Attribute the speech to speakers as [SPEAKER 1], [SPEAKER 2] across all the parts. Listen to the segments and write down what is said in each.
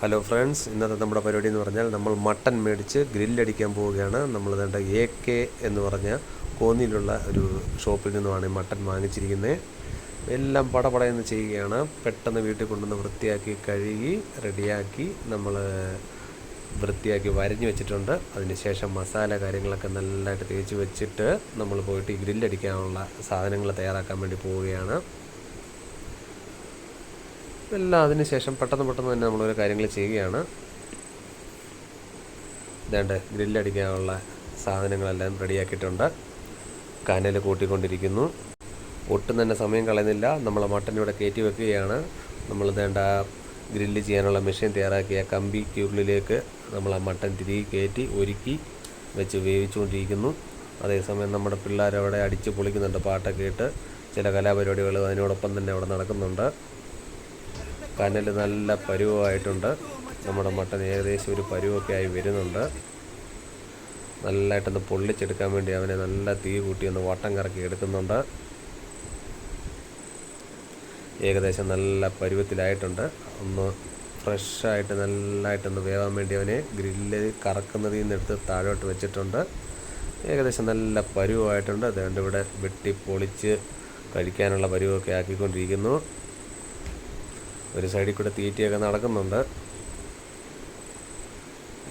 [SPEAKER 1] Hello friends ഇന്നത്തെ നമ്മുടെ പരിപാടി എന്ന് പറഞ്ഞാൽ നമ്മൾ മട്ടൻ മേടിച്ച് ഗ്രില്ലടിക്കാൻ പോവുകയാണ്. നമ്മൾ വേണ്ട എ കെ എന്ന് പറഞ്ഞ കോന്നിയിലുള്ള ഒരു ഷോപ്പിൽ നിന്നുമാണ് ഈ മട്ടൻ വാങ്ങിച്ചിരിക്കുന്നത് എല്ലാം പടപടയെന്ന് ചെയ്യുകയാണ്. പെട്ടെന്ന് വീട്ടിൽ കൊണ്ടുവന്ന് വൃത്തിയാക്കി കഴുകി റെഡിയാക്കി നമ്മൾ വൃത്തിയാക്കി വരഞ്ഞു വെച്ചിട്ടുണ്ട്. അതിന് ശേഷം മസാല കാര്യങ്ങളൊക്കെ നല്ലതായിട്ട് തേച്ച് വെച്ചിട്ട് നമ്മൾ പോയിട്ട് ഗ്രില്ലടിക്കാനുള്ള സാധനങ്ങൾ തയ്യാറാക്കാൻ വേണ്ടി പോവുകയാണ്. എല്ലാം അതിന് ശേഷം പെട്ടെന്ന് പെട്ടെന്ന് തന്നെ നമ്മൾ ഓരോ കാര്യങ്ങൾ ചെയ്യുകയാണ്. ഇതാണ്ട് ഗ്രില്ലടിക്കാനുള്ള സാധനങ്ങളെല്ലാം റെഡിയാക്കിയിട്ടുണ്ട്. കനൽ കൂട്ടിക്കൊണ്ടിരിക്കുന്നു. ഒട്ടും തന്നെ സമയം കളയുന്നില്ല. നമ്മൾ മട്ടൻ ഇവിടെ കയറ്റി വെക്കുകയാണ്. നമ്മൾ ഇതേണ്ട ഗ്രില്ല് ചെയ്യാനുള്ള മെഷീൻ തയ്യാറാക്കിയ കമ്പിക്കുള്ളിലേക്ക് നമ്മൾ ആ മട്ടൻ തിരികെ കയറ്റി ഒരുക്കി വെച്ച് വേവിച്ചുകൊണ്ടിരിക്കുന്നു. അതേസമയം നമ്മുടെ പിള്ളേരവിടെ അടിച്ച് പൊളിക്കുന്നുണ്ട് പാട്ടൊക്കെ ഇട്ട് ചില കലാപരിപാടികൾ അതിനോടൊപ്പം തന്നെ അവിടെ നടക്കുന്നുണ്ട്. കനൽ നല്ല പരുവമായിട്ടുണ്ട്. നമ്മുടെ മട്ടൻ ഏകദേശം ഒരു പരുവൊക്കെ ആയി വരുന്നുണ്ട്. നല്ലതായിട്ടൊന്ന് പൊള്ളിച്ചെടുക്കാൻ വേണ്ടി അവനെ നല്ല തീ കൂട്ടി ഒന്ന് വട്ടം കറക്കി എടുക്കുന്നുണ്ട്. ഏകദേശം നല്ല പരുവത്തിലായിട്ടുണ്ട്. ഒന്ന് ഫ്രഷായിട്ട് നല്ലതായിട്ടൊന്ന് വേവാൻ വേണ്ടി അവനെ ഗ്രില്ല് കറക്കുന്നതിൽ നിന്നെടുത്ത് താഴോട്ട് വെച്ചിട്ടുണ്ട്. ഏകദേശം നല്ല പരുവമായിട്ടുണ്ട്. അതുകൊണ്ട് ഇവിടെ വെട്ടി പൊളിച്ച് കഴിക്കാനുള്ള പരുവമൊക്കെ ആക്കിക്കൊണ്ടിരിക്കുന്നു. ഒരു സൈഡിൽ കൂടെ തീറ്റയൊക്കെ നടക്കുന്നുണ്ട്.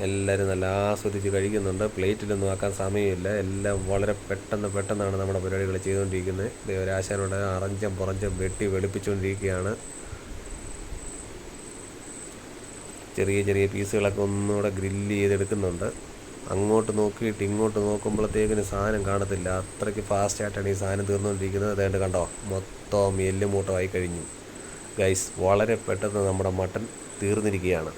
[SPEAKER 1] എല്ലാവരും നല്ല ആസ്വദിച്ച് കഴിക്കുന്നുണ്ട്. പ്ലേറ്റിലൊന്നും ആക്കാൻ സമയമില്ല. എല്ലാം വളരെ പെട്ടെന്ന് പെട്ടെന്നാണ് നമ്മുടെ പരിപാടികൾ ചെയ്തുകൊണ്ടിരിക്കുന്നത്. ദേവരാശാനോട് അറഞ്ചം പുറഞ്ചം വെട്ടി വെളുപ്പിച്ചുകൊണ്ടിരിക്കുകയാണ്. ചെറിയ ചെറിയ പീസുകളൊക്കെ ഒന്നുകൂടെ ഗ്രില്ല് ചെയ്തെടുക്കുന്നുണ്ട്. അങ്ങോട്ട് നോക്കിയിട്ട് ഇങ്ങോട്ട് നോക്കുമ്പോഴത്തേക്കിന് സാധനം കാണത്തില്ല. അത്രയ്ക്ക് ഫാസ്റ്റായിട്ടാണ് ഈ സാധനം തീർന്നുകൊണ്ടിരിക്കുന്നത്. അതേണ്ട കണ്ടോ? മൊത്തം എല്ലുമൂട്ടമായി കഴിഞ്ഞു ഗൈസ് വളരെ പെട്ടെന്ന് നമ്മുടെ മട്ടൺ തീർന്നിരിക്കുകയാണ്.